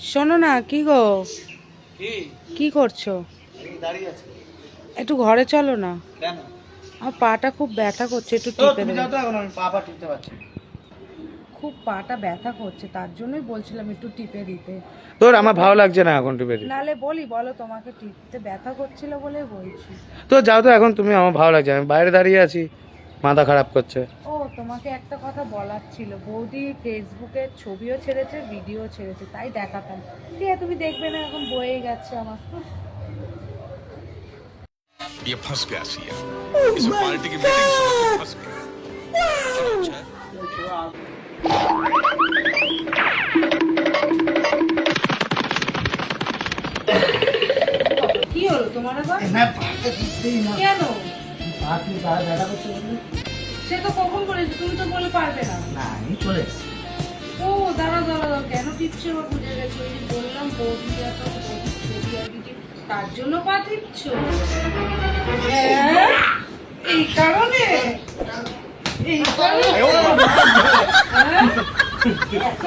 শোনো না কি গো? কি? কি করছ? দাঁড়িয়ে আছে। একটু ঘরে চলো না। আমার পাটা খুব ব্যথা করছে একটু টিপে। খুব পাটা ব্যথা করছে তার জন্যই বলছিলাম একটু টিপে দিতে। তোর আমার ভালো লাগছে না এখন টিপে দিতে। নালে বলি বলো তোমাকে টিপতে ব্যথা করছিল বলে বলছি। তো যাও তো এখন তুমি আমার ভালো লাগছে আমি বাইরে দাঁড়িয়ে আছি। মাথা খারাপ করছে ও তোমাকে একটা কথা বলার ছিল বৌদি ফেসবুকে ছবিও ছেড়েছে ভিডিও ছেড়েছে তাই দেখাতাম ঠিক আছে তুমি দেখবে না এখন বয়ে গেছে আমার ये फंस गया सीएम इस पार्टी की मीटिंग सुन के फंस गया अच्छा है কি হলো তোমার আবার না পাটা টিপতেই না কেন কি পা ব্যথা করছে সে তো কখন বলেছে তুমি তো বলে পারবে না। না আমি চলে এসেছি। ও দাঁড়া দাঁড়া কেন টিপছে এবার বুঝে গেছে? ওই যে বললাম বৌদি এত ছবি আর কি তার জন্য পা টিপছ হ্যাঁ? এই কারণে? এই কারণে? হ্যাঁ? এত?